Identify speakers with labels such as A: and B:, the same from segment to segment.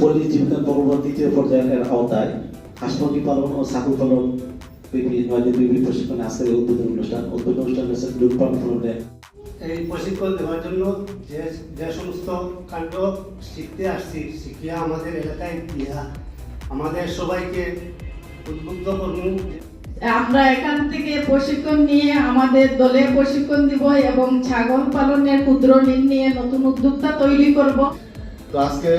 A: পরিবেশ জীবিকা দ্বিতীয় পর্যায়ের আওতায় হাঁস মুরগি পালন ও ছাগল পালন বিভিন্ন বিভিন্ন প্রশিক্ষণে আজকের উদ্বোধনী অনুষ্ঠান উদ্বোধনী অনুষ্ঠান হচ্ছে ফলনে
B: এই প্রশিক্ষণ দেওয়ার জন্য যে যে সমস্ত কাণ্ড শিখতে আসছি শিখিয়া আমাদের এলাকায় দিয়া আমাদের সবাইকে উদ্বুদ্ধ করুন
C: আমরা এখান থেকে প্রশিক্ষণ নিয়ে আমাদের দলে প্রশিক্ষণ দিব এবং ছাগল পালনের ক্ষুদ্র ঋণ নিয়ে নতুন উদ্যোক্তা তৈরি করব।
D: তো আজকে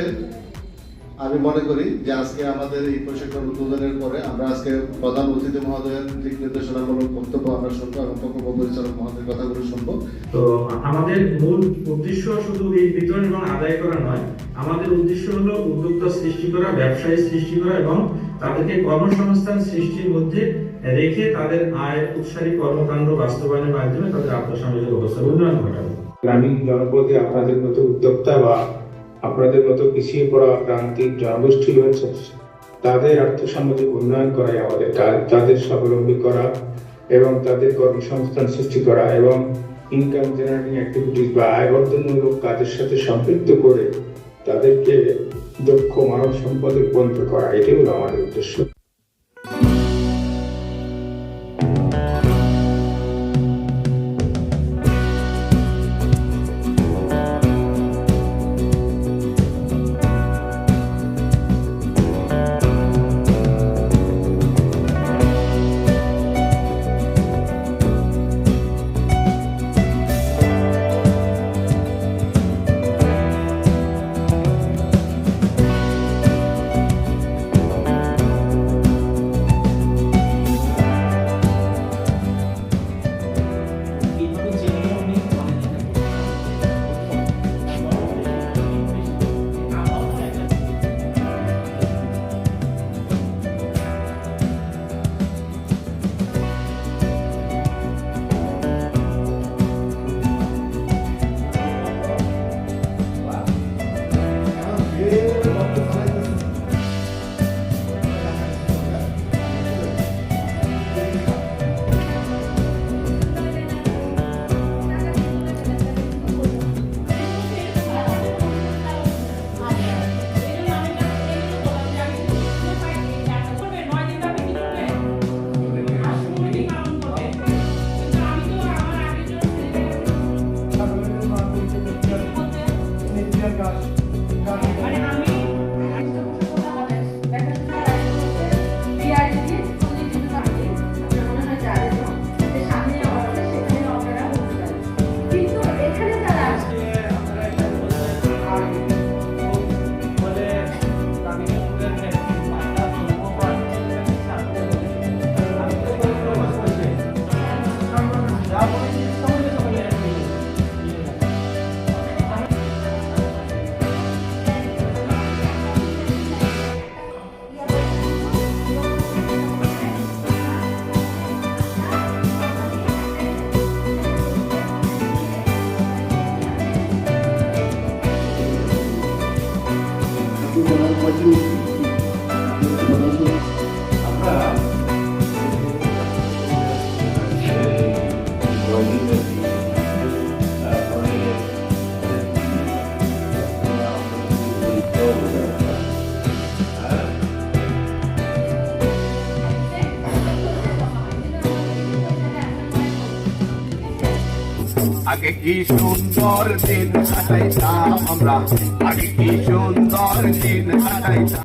D: আমি মনে করি যে আজকে আমাদের এই প্রশিক্ষণ উদ্বোধনের পরে আমরা আজকে প্রধান অতিথি মহোদয়ের দিক নির্দেশনামূলক বক্তব্য আমরা শুনব এবং প্রকল্প পরিচালক মহোদয়ের কথাগুলো শুনব।
E: তো আমাদের মূল উদ্দেশ্য শুধু এই বিতরণ এবং আদায় করা নয় আমাদের উদ্দেশ্য হলো উদ্যোক্তা সৃষ্টি করা ব্যবসায়ী সৃষ্টি করা এবং তাদেরকে কর্মসংস্থান সৃষ্টির মধ্যে রেখে তাদের আয় উৎসাহী কর্মকাণ্ড বাস্তবায়নের মাধ্যমে তাদের আত্মসামাজিক অবস্থার উন্নয়ন ঘটানো।
F: গ্রামীণ জনপদে আপনাদের মতো উদ্যোক্তা বা আপনাদের মতো পিছিয়ে পড়া প্রান্তিক জনগোষ্ঠী রয়েছে। তাদের আর্থসামাজিক উন্নয়ন করাই আমাদের কাজ, তাদের স্বাবলম্বী করা এবং তাদের কর্মসংস্থান সৃষ্টি করা এবং ইনকাম জেনারেটিং অ্যাক্টিভিটিস বা আয় বর্ধনমূলক কাজের সাথে সম্পৃক্ত করে তাদেরকে দক্ষ মানব সম্পদে পরিণত করা, এটাই হলো আমাদের উদ্দেশ্য।
G: আগে কি সুন্দর দিন কাটাইতাম আমরা? আগে কি সুন্দর দিন কাটাইতাম?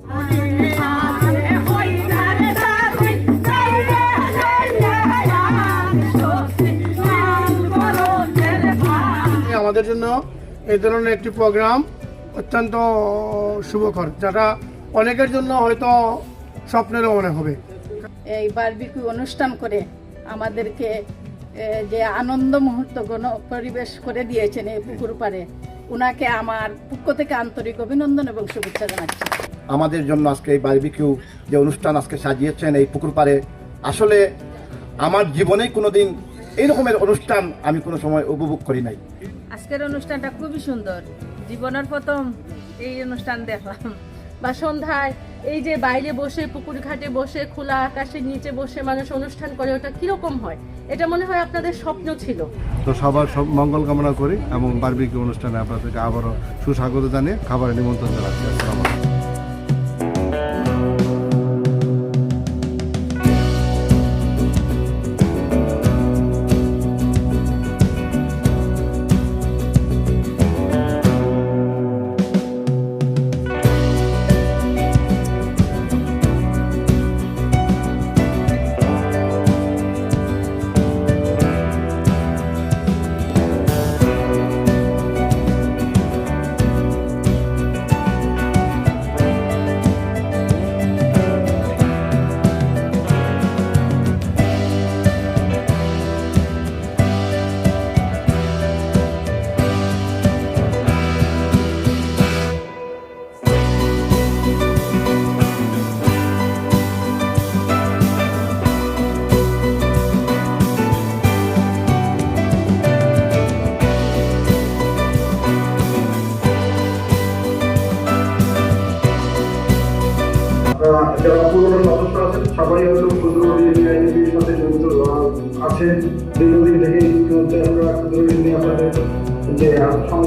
B: আমাদের জন্য এই ধরনের একটি প্রোগ্রাম অত্যন্ত শুভকর যেটা অনেকের জন্য হয়তো স্বপ্নেরও মনে হবে।
C: এই বারবিকিউ অনুষ্ঠান করে আমাদেরকে যে আনন্দ মুহূর্ত গণ পরিবেশ করে দিয়েছেন এই পুকুর পাড়ে উনাকে আমার পক্ষ থেকে আন্তরিক অভিনন্দন এবং শুভেচ্ছা জানাচ্ছি।
H: আমাদের জন্য আজকে এই বারবিকিউ যে অনুষ্ঠান আজকে সাজিয়েছেন এই পুকুর পাড়ে আসলে আমার জীবনেই কোনোদিন এই রকমের অনুষ্ঠান আমি কোনো সময় উপভোগ করি নাই।
I: আজকের অনুষ্ঠানটা খুবই সুন্দর। জীবনের প্রথম এই অনুষ্ঠান দেখলাম। বা সন্ধ্যায় এই যে বাইরে বসে, পুকুর ঘাটে বসে, খোলা আকাশের নিচে বসে মানুষ অনুষ্ঠান করে, ওটা কীরকম হয়? এটা মনে হয় আপনাদের স্বপ্ন ছিল।
D: তো সবার সব মঙ্গল কামনা করি এবং বার্বিক অনুষ্ঠানে আপনাদেরকে আবারও সুস্বাগত জানিয়ে খাবারের নিমন্ত্রণ জানাচ্ছি।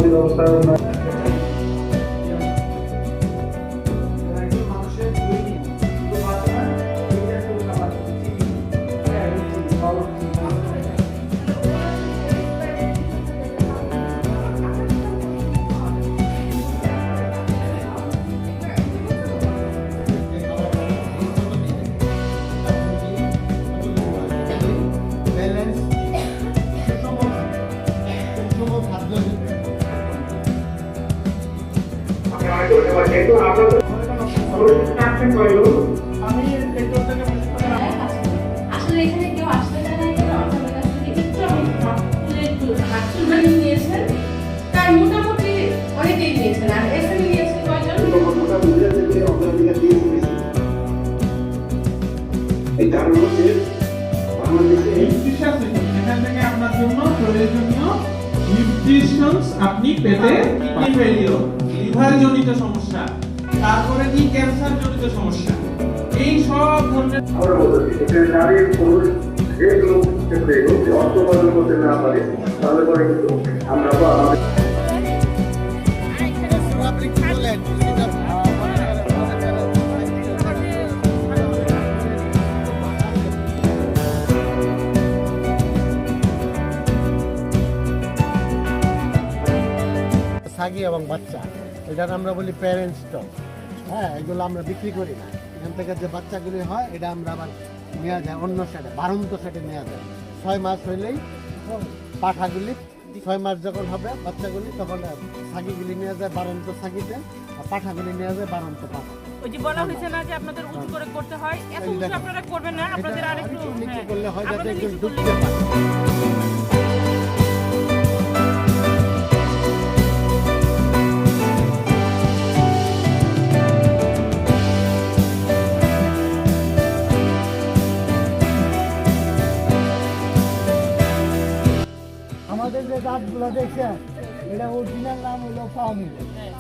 J: down, get down,
K: আসলে এখানে কেউ আসতে চায় থেকে
L: আপনার জন্য প্রয়োজনীয় নিউট্রিশনস আপনি পেতে লিভার জনিত সমস্যা
J: করতে না পারে তাহলে পরে কিন্তু আমরা
B: সাগি এবং বাচ্চা এটার আমরা বলি প্যারেন্টস স্টক হ্যাঁ এগুলো আমরা বিক্রি করি না। এখান থেকে যে বাচ্চাগুলি হয় এটা আমরা আবার নেওয়া যায় অন্য সাইডে বারন্ত সাইডে নেওয়া যায়। ছয় মাস হইলেই পাঠাগুলি ছয় মাস যখন হবে বাচ্চাগুলি তখন সাগিগুলি নেওয়া যায় বারন্ত সাগিতে আর পাঠাগুলি নেওয়া যায় বারন্ত পাঠা।
I: ওই যে বলা হয়েছে না যে আপনাদের উঁচু করে করতে হয় এত উঁচু আপনারা করবেন না আপনাদের আরেকটু হ্যাঁ,
B: করলে হয় যাতে একটু ডুবতে পারে।
M: দেখছেন? এটা অরিজিনাল নাম হলো ফাউমি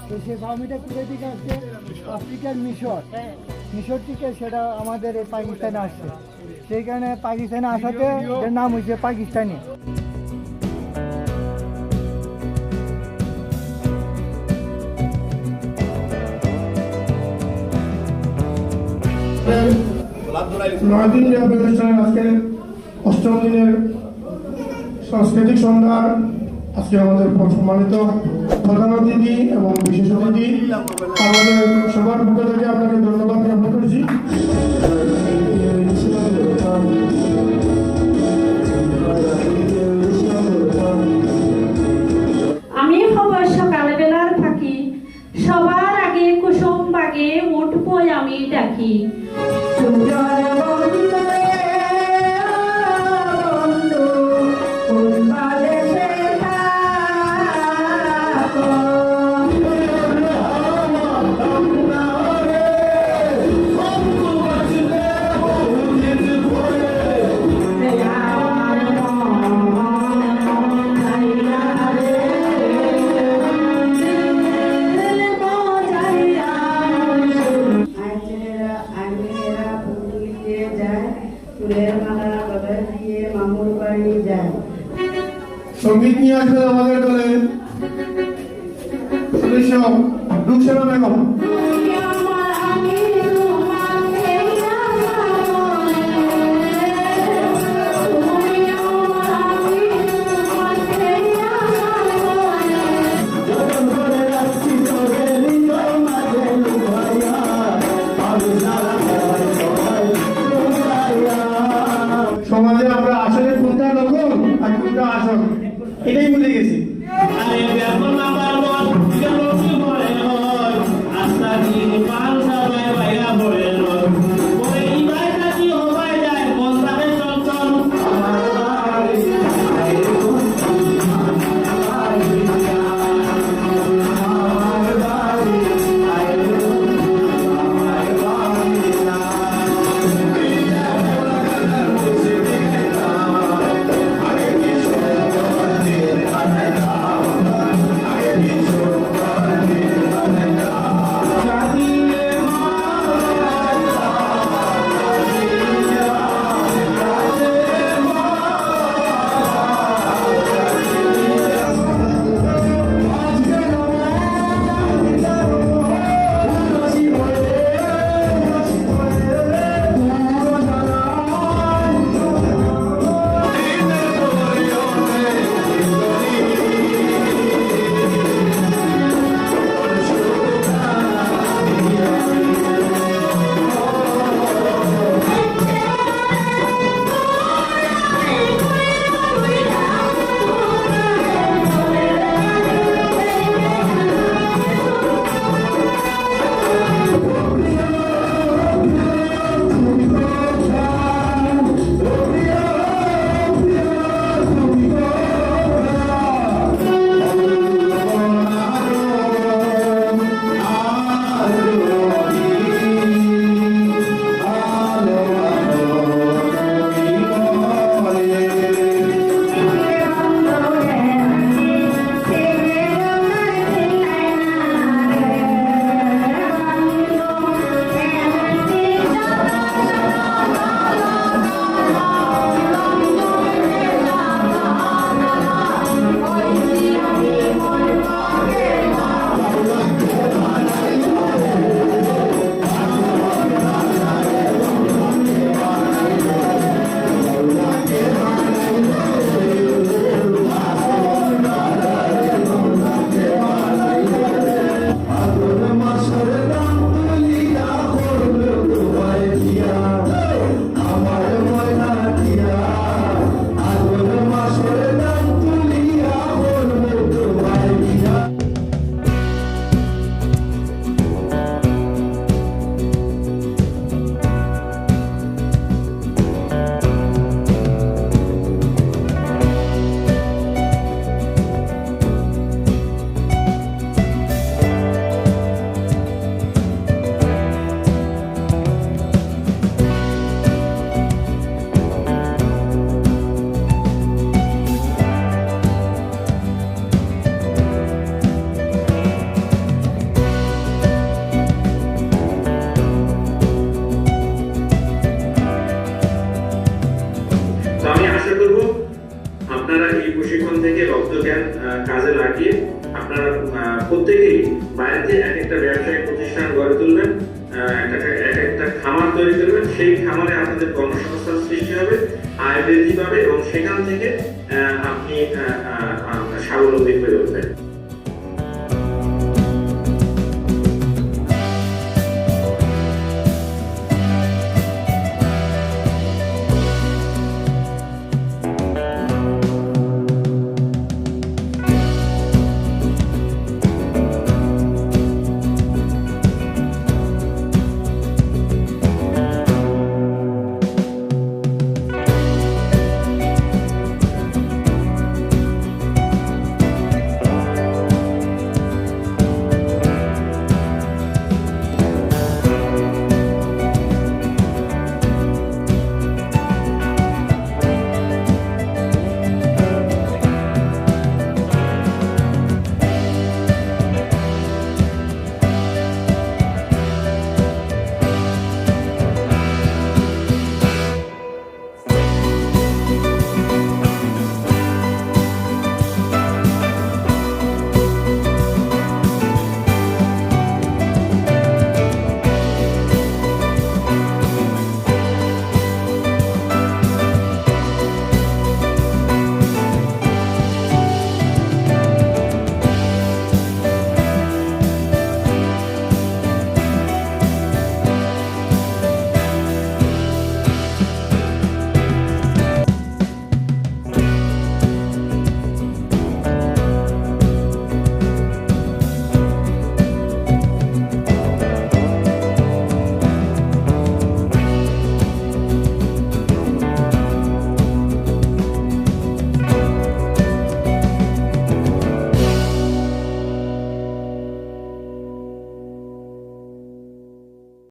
M: তো সেই ফাউমিটা কোথা থেকে আসছে? আফ্রিকার মিশর মিশর থেকে সেটা আমাদের এই পাকিস্তানে আসছে। সেই কারণে পাকিস্তানে আসাতে এর নাম হয়েছে পাকিস্তানি।
J: নয় দিন আজকে, অষ্টম দিনের সাংস্কৃতিক সন্ধ্যার আজকে আমাদের সম্মানিত প্রধান অতিথি এবং বিশেষ অতিথি আমাদের সবার পক্ষ থেকে আপনাকে ধন্যবাদ জ্ঞাপন করছি।
K: আমি হব সকালবেলার থাকি সবার আগে কুসুম বাগে উঠবো আমি ডাকি।
J: নিয়ে আসবেন আমাদের দলে সদস্য রুকসানা বেগম। এটাই ভুলে গেছি।
E: সেই খামারে আপনাদের কর্মসংস্থান সৃষ্টি হবে, আয় বৃদ্ধি পাবে এবং সেখান থেকে আপনি স্বাবলম্বী হয়ে উঠবেন।